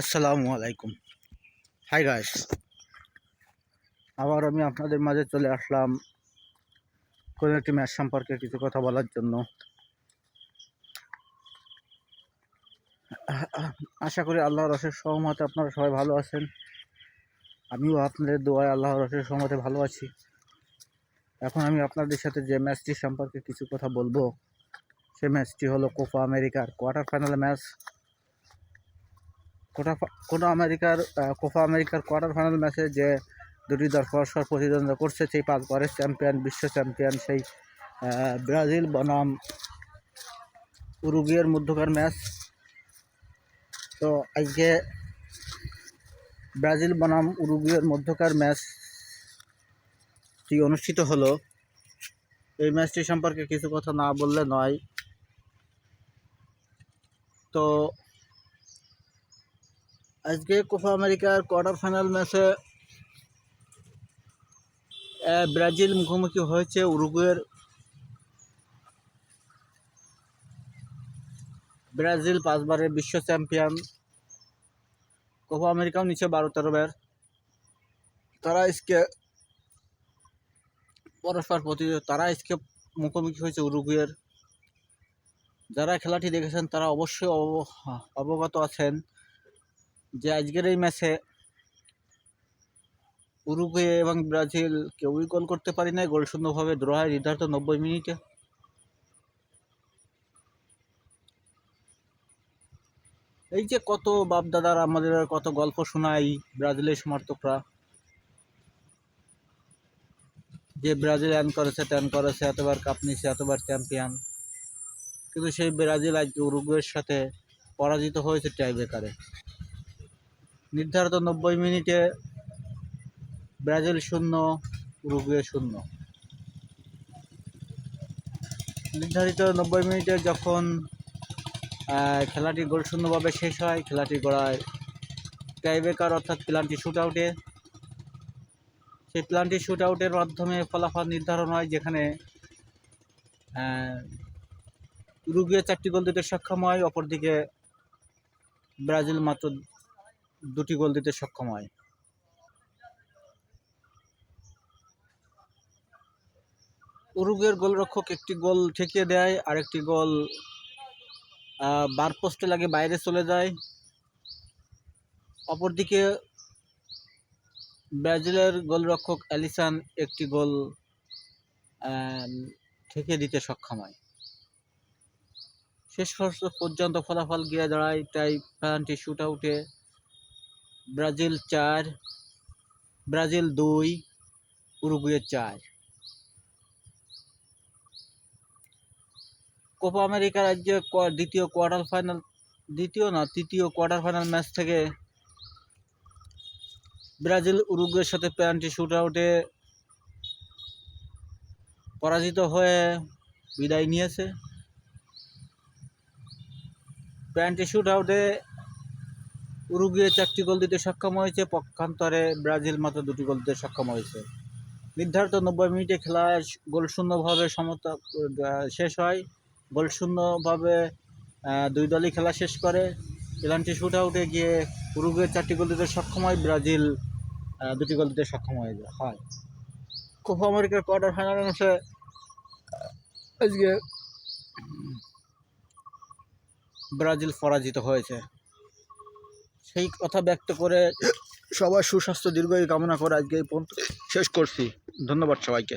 আসসালামু আলাইকুম। Hi guys আবার আমি আপনাদের মাঝে চলে আসলাম কোনো একটি ম্যাচ সম্পর্কে কিছু কথা বলার জন্য। আশা করি আল্লাহর রসের সহমতে আপনারা সবাই ভালো আছেন। আমিও আপনাদের দোয়ায় আল্লাহর রসের সহমতে ভালো আছি। এখন আমি আপনাদের সাথে যে ম্যাচটি সম্পর্কে কিছু কথা বলব, সে ম্যাচটি হলো কোপা আমেরিকার কোয়ার্টার ফাইনাল ম্যাচ কোটা কোটা আমেরিকার কোপা আমেরিকার কোয়ার্টার ফাইনাল ম্যাচে যে দুটি দল পরস্পর প্রতিদ্বন্দ্বিতা করছে, সেই পাঁচবারের চ্যাম্পিয়ন, বিশ্ব চ্যাম্পিয়ন সেই ব্রাজিল, বনাম, উরুগুয়ের মধ্যকার ম্যাচ। তো আজকে ব্রাজিল, বনাম, উরুগুয়ের মধ্যকার ম্যাচটি অনুষ্ঠিত হলো। এই ম্যাচটি সম্পর্কে কিছু কথা না বললে নয়। তো আজকে কোপা আমেরিকার কোয়ার্টার ফাইনাল ম্যাচে ব্রাজিল মুখোমুখি হয়েছে উরুগুয়ের। ব্রাজিল পাঁচবারের বিশ্ব চ্যাম্পিয়ন। কোপা আমেরিকাও নিচে বারো তেরো বার তারা আজকে পরস্পর প্রতি তারা আজকে মুখোমুখি হয়েছে উরুগুয়ের। যারা খেলাটি দেখেছেন তারা অবশ্যই অব- অবগত আছেন। যে আজকের এই ম্যাচে উরুগুয়ে এবং ব্রাজিল কেউই গোল করতে পারি নাই। গোল শূন্যভাবে ড্র হয় নির্ধারিত নব্বই মিনিটে। এই যে কত বাপদাদার আমাদের কত গল্প শোনায় ব্রাজিলের সমর্থকরা। যে ব্রাজিল এন করেছে ত্যান করেছে, এতবার কাপ নিয়েছে, এতবার চ্যাম্পিয়ন কিন্তু সেই ব্রাজিল আজকে উরুগুয়ের সাথে পরাজিত হয়েছে টাইব্রেকারে নির্ধারিত নব্বই মিনিটে ব্রাজিল শূন্য, উরুগুয়ে শূন্য। নির্ধারিত নব্বই মিনিটে যখন খেলাটি গোল শূন্যভাবে শেষ হয়, খেলাটি গড়ায় টাইব্রেকার অর্থাৎ প্লান্টি শুট আউটে সেই প্লান্টি শুট আউটের মাধ্যমে ফলাফল নির্ধারণ হয় যেখানে উরুগুয়ে চারটি গোল দিতে সক্ষম হয়, অপরদিকে ব্রাজিল মাত্র দুটি গোল দিতে সক্ষম হয়। উরুগুয়ের গোলরক্ষক একটি গোল ঠেকিয়ে দেয়, আরেকটি গোল বার পোস্টে লাগে বাইরে চলে যায়। অপরদিকে ব্রাজিলের গোলরক্ষক অ্যালিসান একটি গোল ঠেকে দিতে সক্ষম হয়। শেষ পর্যন্ত ফলাফল গিয়ে দাঁড়ায়, তাই পেনাল্টি শুট আউটে ব্রাজিল চার, ব্রাজিল দুই, উরুগুয়ে চার। কোপা আমেরিকা কোয়া- দ্বিতীয় কোয়ার্টার ফাইনাল, দ্বিতীয় না, তৃতীয় কোয়ার্টার ফাইনাল ম্যাচ থেকে ব্রাজিল উরুগুয়ের সাথে পেনাল্টি শুট আউটে পরাজিত হয়ে বিদায় নিয়েছে। পেনাল্টি শুট আউটে উরুগুয়ে চারটি গোল দিতে সক্ষম হয়েছে, পক্ষান্তরে ব্রাজিল মাত্র দুটি গোল দিতে সক্ষম হয়েছে। নির্ধারিত নব্বই মিনিটে খেলা গোল শূন্যভাবে সমতা শেষ হয়। গোল শূন্যভাবে দুই দলই খেলা শেষ করে। পেনাল্টি শুট আউটে গিয়ে উরুগুয়ে চারটি গোল দিতে সক্ষম হয়, ব্রাজিল দুটি গোল দিতে সক্ষম হয়ে হয়। কোপা আমেরিকার কোয়ার্টার ফাইনাল ম্যাচে আজকে ব্রাজিল পরাজিত হয়েছে। সেই কথা ব্যক্ত করে সবার সুস্বাস্থ্য, দীর্ঘায়ু কামনা করে আজকে এই পর্যন্ত শেষ করছি। ধন্যবাদ সবাইকে।